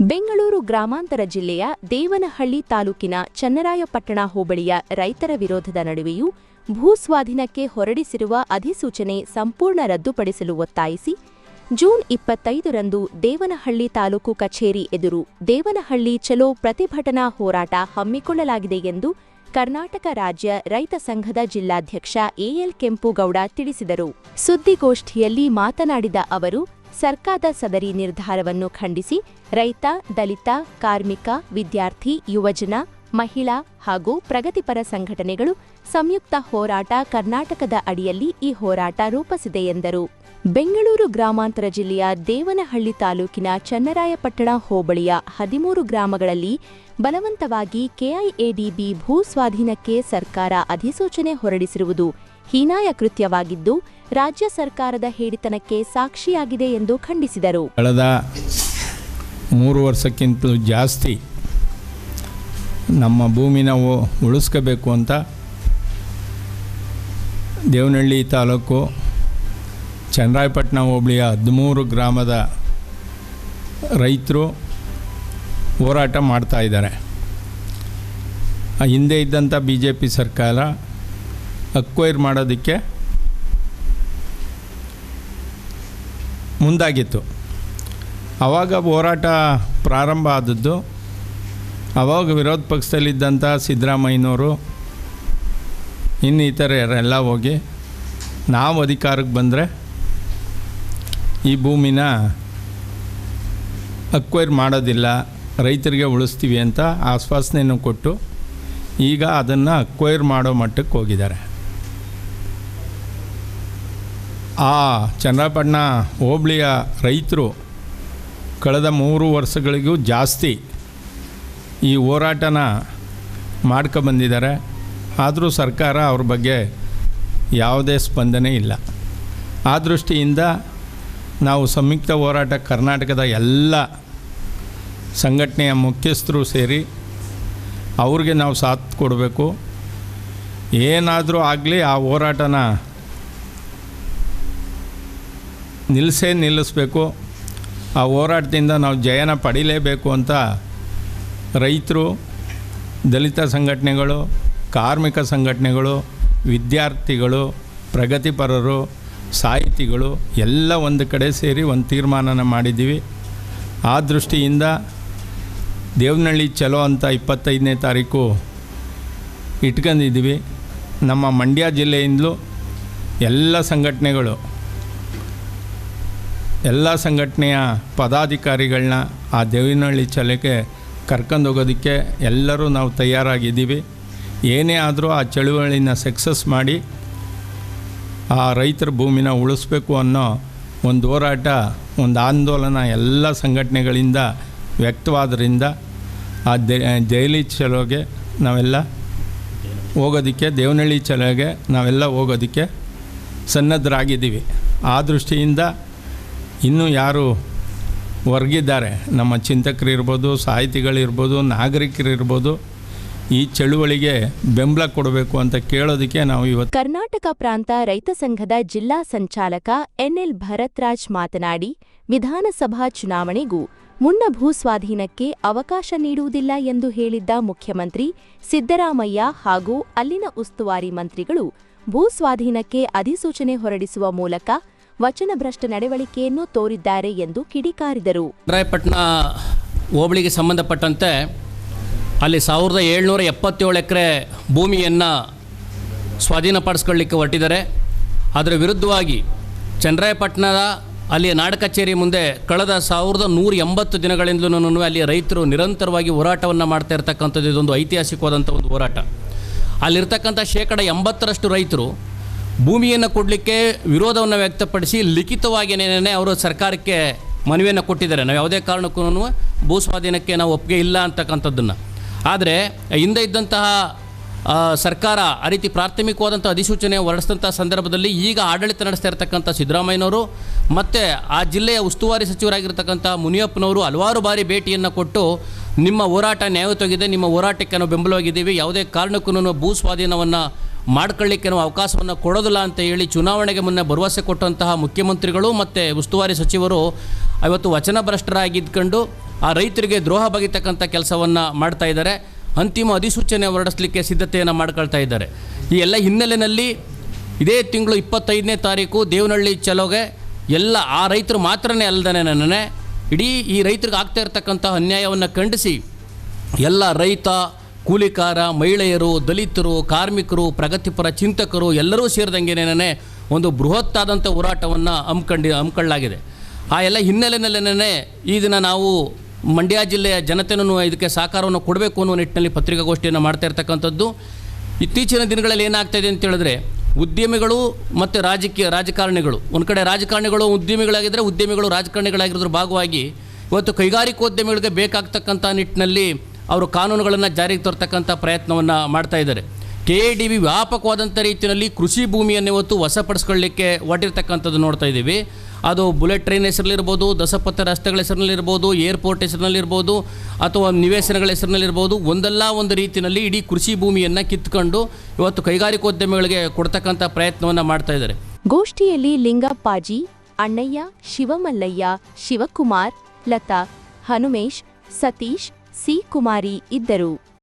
ಬೆಂಗಳೂರು ಗ್ರಾಮಾಂತರ ಜಿಲ್ಲೆಯ ದೇವನಹಳ್ಳಿ ತಾಲೂಕಿನ ಚನ್ನರಾಯಪಟ್ಟಣ ಹೋಬಳಿಯ ರೈತರ ವಿರೋಧದ ನಡುವೆಯೂ ಭೂಸ್ವಾಧೀನಕ್ಕೆ ಹೊರಡಿಸಿರುವ ಅಧಿಸೂಚನೆ ಸಂಪೂರ್ಣ ರದ್ದುಪಡಿಸಲು ಒತ್ತಾಯಿಸಿ, ಜೂನ್ ಇಪ್ಪತ್ತೈದರಂದು ದೇವನಹಳ್ಳಿ ತಾಲೂಕು ಕಚೇರಿ ಎದುರು ದೇವನಹಳ್ಳಿ ಚಲೋ ಪ್ರತಿಭಟನಾ ಹೋರಾಟ ಹಮ್ಮಿಕೊಳ್ಳಲಾಗಿದೆ ಎಂದು ಕರ್ನಾಟಕ ರಾಜ್ಯ ರೈತ ಸಂಘದ ಜಿಲ್ಲಾಧ್ಯಕ್ಷ ಎಎಲ್ ಕೆಂಪುಗೌಡ ತಿಳಿಸಿದರು. ಸುದ್ದಿಗೋಷ್ಠಿಯಲ್ಲಿ ಮಾತನಾಡಿದ ಅವರು ಸರ್ಕಾರದ ಸದರಿ ನಿರ್ಧಾರವನ್ನು ಖಂಡಿಸಿ ರೈತ, ದಲಿತ, ಕಾರ್ಮಿಕ, ವಿದ್ಯಾರ್ಥಿ, ಯುವಜನ, ಮಹಿಳಾ ಹಾಗೂ ಪ್ರಗತಿಪರ ಸಂಘಟನೆಗಳು ಸಂಯುಕ್ತ ಹೋರಾಟ ಕರ್ನಾಟಕದ ಅಡಿಯಲ್ಲಿ ಈ ಹೋರಾಟ ರೂಪಿಸಿದೆ ಎಂದರು. ಬೆಂಗಳೂರು ಗ್ರಾಮಾಂತರ ಜಿಲ್ಲೆಯ ದೇವನಹಳ್ಳಿ ತಾಲೂಕಿನ ಚನ್ನರಾಯಪಟ್ಟಣ ಹೋಬಳಿಯ ಹದಿಮೂರು ಗ್ರಾಮಗಳಲ್ಲಿ ಬಲವಂತವಾಗಿ ಕೆಐಎಡಿಬಿ ಭೂ ಸ್ವಾಧೀನಕ್ಕೆ ಸರ್ಕಾರ ಅಧಿಸೂಚನೆ ಹೊರಡಿಸಿರುವುದು ಹೀನಾಯ ಕೃತ್ಯವಾಗಿದ್ದು ರಾಜ್ಯ ಸರ್ಕಾರದ ಹೇಡಿತನಕ್ಕೆ ಸಾಕ್ಷಿಯಾಗಿದೆ ಎಂದು ಖಂಡಿಸಿದರು. ಕಳೆದ ಮೂರು ವರ್ಷಕ್ಕಿಂತ ಜಾಸ್ತಿ ನಮ್ಮ ಭೂಮಿನ ಉಳಿಸ್ಕೋಬೇಕು ಅಂತ ದೇವನಹಳ್ಳಿ ತಾಲೂಕು ಚನ್ನರಾಯಪಟ್ಟಣ ಹೋಬಳಿಯ ಹದಿಮೂರು ಗ್ರಾಮದ ರೈತರು ಹೋರಾಟ ಮಾಡ್ತಾ ಇದ್ದಾರೆ. ಆ ಹಿಂದೆ ಇದ್ದಂಥ ಬಿ ಜೆ ಪಿ ಸರ್ಕಾರ ಅಕ್ವೈರ್ ಮಾಡೋದಕ್ಕೆ ಮುಂದಾಗಿತ್ತು. ಆವಾಗ ಹೋರಾಟ ಪ್ರಾರಂಭ ಆದದ್ದು. ಆವಾಗ ವಿರೋಧ ಪಕ್ಷದಲ್ಲಿದ್ದಂಥ ಸಿದ್ದರಾಮಯ್ಯನವರು ಇನ್ನು ಇತರರೆಲ್ಲ ಹೋಗಿ ನಾವು ಅಧಿಕಾರಕ್ಕೆ ಬಂದರೆ ಈ ಭೂಮಿನ ಅಕ್ವೈರ್ ಮಾಡೋದಿಲ್ಲ, ರೈತರಿಗೆ ಉಳಿಸ್ತೀವಿ ಅಂತ ಆಶ್ವಾಸನೆಯನ್ನು ಕೊಟ್ಟು ಈಗ ಅದನ್ನು ಅಕ್ವೈರ್ ಮಾಡೋ ಮಟ್ಟಕ್ಕೆ ಹೋಗಿದ್ದಾರೆ. ಆ ಚನ್ನಪಟ್ಟಣ ಹೋಬಳಿಯ ರೈತರು ಕಳೆದ ಮೂರು ವರ್ಷಗಳಿಗೂ ಜಾಸ್ತಿ ಈ ಹೋರಾಟನ ಮಾಡ್ಕೊಬಂದಿದ್ದಾರೆ ಆದರೂ ಸರ್ಕಾರ ಅವ್ರ ಬಗ್ಗೆ ಯಾವುದೇ ಸ್ಪಂದನೆ ಇಲ್ಲ. ಆ ದೃಷ್ಟಿಯಿಂದ ನಾವು ಸಂಯುಕ್ತ ಹೋರಾಟ ಕರ್ನಾಟಕದ ಎಲ್ಲ ಸಂಘಟನೆಯ ಮುಖ್ಯಸ್ಥರು ಸೇರಿ ಅವ್ರಿಗೆ ನಾವು ಸಾಥ್ ಕೊಡಬೇಕು. ಏನಾದರೂ ಆಗಲಿ ಆ ಹೋರಾಟನ ನಿಲ್ಲಿಸೇ ನಿಲ್ಲಿಸ್ಬೇಕು. ಆ ಹೋರಾಟದಿಂದ ನಾವು ಜಯನ ಪಡಿಲೇಬೇಕು ಅಂತ ರೈತರು, ದಲಿತ ಸಂಘಟನೆಗಳು, ಕಾರ್ಮಿಕ ಸಂಘಟನೆಗಳು, ವಿದ್ಯಾರ್ಥಿಗಳು, ಪ್ರಗತಿಪರರು, ಸಾಹಿತಿಗಳು ಎಲ್ಲ ಒಂದು ಕಡೆ ಸೇರಿ ಒಂದು ತೀರ್ಮಾನನ ಮಾಡಿದ್ದೀವಿ. ಆ ದೃಷ್ಟಿಯಿಂದ ದೇವನಹಳ್ಳಿ ಚಲೋ ಅಂತ ಇಪ್ಪತ್ತೈದನೇ ತಾರೀಕು ಇಟ್ಕೊಂಡಿದ್ದೀವಿ. ನಮ್ಮ ಮಂಡ್ಯ ಜಿಲ್ಲೆಯಿಂದಲೂ ಎಲ್ಲ ಸಂಘಟನೆಗಳು ಎಲ್ಲ ಸಂಘಟನೆಯ ಪದಾಧಿಕಾರಿಗಳನ್ನ ಆ ದೇವಿನಹಳ್ಳಿ ಕರ್ಕೊಂಡು ಹೋಗೋದಕ್ಕೆ ಎಲ್ಲರೂ ನಾವು ತಯಾರಾಗಿದ್ದೀವಿ. ಏನೇ ಆದರೂ ಆ ಚಳುವಳಿನ ಸಕ್ಸಸ್ ಮಾಡಿ ಆ ರೈತರ ಭೂಮಿನ ಉಳಿಸ್ಬೇಕು ಅನ್ನೋ ಒಂದು ಹೋರಾಟ, ಒಂದು ಆಂದೋಲನ ಎಲ್ಲ ಸಂಘಟನೆಗಳಿಂದ ವ್ಯಕ್ತವಾದ್ರಿಂದ ಆ ದೆಹಲಿ ಚಲೋಗೆ ನಾವೆಲ್ಲ ಹೋಗೋದಕ್ಕೆ, ದೇವನಹಳ್ಳಿ ಚಲೋಗೆ ನಾವೆಲ್ಲ ಹೋಗೋದಕ್ಕೆ ಸನ್ನದ್ಧರಾಗಿದ್ದೀವಿ. ಆ ದೃಷ್ಟಿಯಿಂದ ಇನ್ನೂ ಯಾರು ವರ್ಗಿದ್ದಾರೆ? ನಮ್ಮ ಚಿಂತಕರಿರ್ಬೋದು ಸಾಹಿತಿಗಳಿರ್ಬೋದು ನಾಗರಿಕರಿರ್ಬೋದು ಈ ಚಳುವಳಿಗೆ ಬೆಂಬಲ ಕೊಡಬೇಕು ಅಂತ ಕೇಳೋದಕ್ಕೆ ನಾವು ಇವತ್ತು ಕರ್ನಾಟಕ ಪ್ರಾಂತ ರೈತ ಸಂಘದ ಜಿಲ್ಲಾ ಸಂಚಾಲಕ ಎನ್ಎಲ್ ಭರತ್ರಾಜ್ ಮಾತನಾಡಿ, ವಿಧಾನಸಭಾ ಚುನಾವಣೆಗೂ ಮುನ್ನ ಭೂಸ್ವಾಧೀನಕ್ಕೆ ಅವಕಾಶ ನೀಡುವುದಿಲ್ಲ ಎಂದು ಹೇಳಿದ್ದ ಮುಖ್ಯಮಂತ್ರಿ ಸಿದ್ದರಾಮಯ್ಯ ಹಾಗೂ ಅಲ್ಲಿನ ಉಸ್ತುವಾರಿ ಮಂತ್ರಿಗಳು ಭೂಸ್ವಾಧೀನಕ್ಕೆ ಅಧಿಸೂಚನೆ ಹೊರಡಿಸುವ ಮೂಲಕ ವಚನಭ್ರಷ್ಟ ನಡವಳಿಕೆಯನ್ನು ತೋರಿದ್ದಾರೆ ಎಂದು ಕಿಡಿಕಾರಿದರು. ರಾಯಪಟ್ಟಣ ಹೋಬಳಿಗೆ ಸಂಬಂಧಪಟ್ಟಂತೆ ಅಲ್ಲಿ ಸಾವಿರದ ಏಳ್ನೂರ ಎಪ್ಪತ್ತೇಳು ಎಕರೆ ಭೂಮಿಯನ್ನು ಸ್ವಾಧೀನಪಡಿಸ್ಕೊಳ್ಳಿಕ್ಕೆ ಹೊರಟಿದ್ದಾರೆ. ಅದರ ವಿರುದ್ಧವಾಗಿ ಚಂದ್ರಾಯಪಟ್ಟಣದ ಅಲ್ಲಿಯ ನಾಡ ಕಚೇರಿ ಮುಂದೆ ಕಳೆದ ಸಾವಿರದ ನೂರ ಎಂಬತ್ತು ದಿನಗಳಿಂದಲೂ ಅಲ್ಲಿ ರೈತರು ನಿರಂತರವಾಗಿ ಹೋರಾಟವನ್ನು ಮಾಡ್ತಾ ಇರ್ತಕ್ಕಂಥದ್ದು ಇದೊಂದು ಐತಿಹಾಸಿಕವಾದಂಥ ಒಂದು ಹೋರಾಟ. ಅಲ್ಲಿರ್ತಕ್ಕಂಥ ಶೇಕಡ ಎಂಬತ್ತರಷ್ಟು ರೈತರು ಭೂಮಿಯನ್ನು ಕೊಡಲಿಕ್ಕೆ ವಿರೋಧವನ್ನು ವ್ಯಕ್ತಪಡಿಸಿ ಲಿಖಿತವಾಗಿನೇನೇ ಅವರು ಸರ್ಕಾರಕ್ಕೆ ಮನವಿಯನ್ನು ಕೊಟ್ಟಿದ್ದಾರೆ. ನಾವು ಯಾವುದೇ ಕಾರಣಕ್ಕೂ ಭೂ ಸ್ವಾಧೀನಕ್ಕೆ ನಾವು ಒಪ್ಪಿಗೆ ಇಲ್ಲ ಅಂತಕ್ಕಂಥದ್ದನ್ನು. ಆದರೆ ಹಿಂದೆ ಇದ್ದಂತಹ ಸರ್ಕಾರ ಆ ರೀತಿ ಪ್ರಾಥಮಿಕವಾದಂಥ ಅಧಿಸೂಚನೆ ಹೊರಡಿಸಿದಂಥ ಸಂದರ್ಭದಲ್ಲಿ ಈಗ ಆಡಳಿತ ನಡೆಸ್ತಾ ಇರತಕ್ಕಂಥ ಸಿದ್ದರಾಮಯ್ಯನವರು ಮತ್ತು ಆ ಜಿಲ್ಲೆಯ ಉಸ್ತುವಾರಿ ಸಚಿವರಾಗಿರ್ತಕ್ಕಂಥ ಮುನಿಯಪ್ಪನವರು ಹಲವಾರು ಬಾರಿ ಭೇಟಿಯನ್ನು ಕೊಟ್ಟು ನಿಮ್ಮ ಹೋರಾಟ ನ್ಯಾಯಯುತವಾಗಿದೆ, ನಿಮ್ಮ ಹೋರಾಟಕ್ಕೆ ನಾವು ಬೆಂಬಲವಾಗಿದ್ದೀವಿ, ಯಾವುದೇ ಕಾರಣಕ್ಕೂ ಭೂ ಸ್ವಾಧೀನವನ್ನು ಮಾಡ್ಕೊಳ್ಳಿಕ್ಕೆ ನಾವು ಅವಕಾಶವನ್ನು ಕೊಡೋದಿಲ್ಲ ಅಂತ ಹೇಳಿ ಚುನಾವಣೆಗೆ ಮುನ್ನ ಭರವಸೆ ಕೊಟ್ಟಂತಹ ಮುಖ್ಯಮಂತ್ರಿಗಳು ಮತ್ತು ಉಸ್ತುವಾರಿ ಸಚಿವರು ಇವತ್ತು ವಚನಭ್ರಷ್ಟರಾಗಿದ್ಕೊಂಡು ಆ ರೈತರಿಗೆ ದ್ರೋಹ ಬಗೆತಕ್ಕಂಥ ಕೆಲಸವನ್ನು ಮಾಡ್ತಾ ಇದ್ದಾರೆ. ಅಂತಿಮ ಅಧಿಸೂಚನೆ ಹೊರಡಿಸಲಿಕ್ಕೆ ಸಿದ್ಧತೆಯನ್ನು ಮಾಡ್ಕೊಳ್ತಾ ಇದ್ದಾರೆ. ಈ ಎಲ್ಲ ಹಿನ್ನೆಲೆಯಲ್ಲಿ ಇದೇ ತಿಂಗಳು ಇಪ್ಪತ್ತೈದನೇ ತಾರೀಕು ದೇವನಹಳ್ಳಿ ಚಲೋಗೆ ಎಲ್ಲ ಆ ರೈತರು ಮಾತ್ರನೇ ಅಲ್ಲದೇ ನನ್ನೇ ಇಡೀ ಈ ರೈತರಿಗೆ ಆಗ್ತಾ ಇರತಕ್ಕಂಥ ಅನ್ಯಾಯವನ್ನು ಖಂಡಿಸಿ ಎಲ್ಲ ರೈತ ಕೂಲಿಕಾರ, ಮಹಿಳೆಯರು, ದಲಿತರು, ಕಾರ್ಮಿಕರು, ಪ್ರಗತಿಪರ ಚಿಂತಕರು ಎಲ್ಲರೂ ಸೇರಿದಂಗೆನೇ ಒಂದು ಬೃಹತ್ತಾದಂಥ ಹೋರಾಟವನ್ನು ಹಮ್ಮಿಕೊಂಡು ಹಮ್ಮಿಕೊಳ್ಳಲಾಗಿದೆ ಆ ಎಲ್ಲ ಹಿನ್ನೆಲೆಯಲ್ಲೇನೆ ಈ ದಿನ ನಾವು ಮಂಡ್ಯ ಜಿಲ್ಲೆಯ ಜನತೆನೂ ಇದಕ್ಕೆ ಸಹಕಾರವನ್ನು ಕೊಡಬೇಕು ಅನ್ನೋ ನಿಟ್ಟಿನಲ್ಲಿ ಪತ್ರಿಕಾಗೋಷ್ಠಿಯನ್ನು ಮಾಡ್ತಾ ಇರ್ತಕ್ಕಂಥದ್ದು. ಇತ್ತೀಚಿನ ದಿನಗಳಲ್ಲಿ ಏನಾಗ್ತಾಯಿದೆ ಅಂತ ಹೇಳಿದ್ರೆ, ಉದ್ಯಮಿಗಳು ಮತ್ತು ರಾಜಕೀಯ, ರಾಜಕಾರಣಿಗಳು. ಒಂದು ಕಡೆ ರಾಜಕಾರಣಿಗಳು ಉದ್ಯಮಿಗಳಾಗಿದ್ದರೆ ಉದ್ಯಮಿಗಳು ರಾಜಕಾರಣಿಗಳಾಗಿರೋದ್ರ ಭಾಗವಾಗಿ ಇವತ್ತು ಕೈಗಾರಿಕೋದ್ಯಮಿಗಳಿಗೆ ಬೇಕಾಗ್ತಕ್ಕಂಥ ನಿಟ್ಟಿನಲ್ಲಿ ಅವರು ಕಾನೂನುಗಳನ್ನು ಜಾರಿಗೆ ತರ್ತಕ್ಕಂಥ ಪ್ರಯತ್ನವನ್ನು ಮಾಡ್ತಾ ಇದ್ದಾರೆ. ಕೆ ಎ ಡಿ ಬಿ ವ್ಯಾಪಕವಾದಂಥ ರೀತಿಯಲ್ಲಿ ಕೃಷಿ ಭೂಮಿಯನ್ನು ಇವತ್ತು ವಶಪಡಿಸ್ಕೊಳ್ಳಿಕ್ಕೆ ಹೊಟ್ಟಿರ್ತಕ್ಕಂಥದ್ದು ನೋಡ್ತಾ ಇದ್ದೀವಿ. ಅದು ಬುಲೆಟ್ ಟ್ರೈನ್ ಹೆಸರಲ್ಲಿರ್ಬೋದು ದಸಪಥ ರಸ್ತೆಗಳ ಹೆಸರಿನಲ್ಲಿರ್ಬೋದು ಏರ್ಪೋರ್ಟ್ ಹೆಸರಿನಲ್ಲಿರ್ಬೋದು ಅಥವಾ ನಿವೇಶನಗಳ ಹೆಸರಿನಲ್ಲಿರ್ಬೋದು ಒಂದಲ್ಲ ಒಂದು ರೀತಿಯಲ್ಲಿ ಇಡೀ ಕೃಷಿ ಭೂಮಿಯನ್ನು ಕಿತ್ಕೊಂಡು ಇವತ್ತು ಕೈಗಾರಿಕೋದ್ಯಮಿಗಳಿಗೆ ಕೊಡ್ತಕ್ಕಂಥ ಪ್ರಯತ್ನವನ್ನು ಮಾಡ್ತಾ ಇದ್ದಾರೆ. ಗೋಷ್ಠಿಯಲ್ಲಿ ಲಿಂಗಪ್ಪಾಜಿ, ಅಣ್ಣಯ್ಯ, ಶಿವಮಲ್ಲಯ್ಯ, ಶಿವಕುಮಾರ್, ಲತಾ, ಹನುಮೇಶ್, ಸತೀಶ್ ಸಿ ಕುಮಾರಿ ಇದ್ದರು.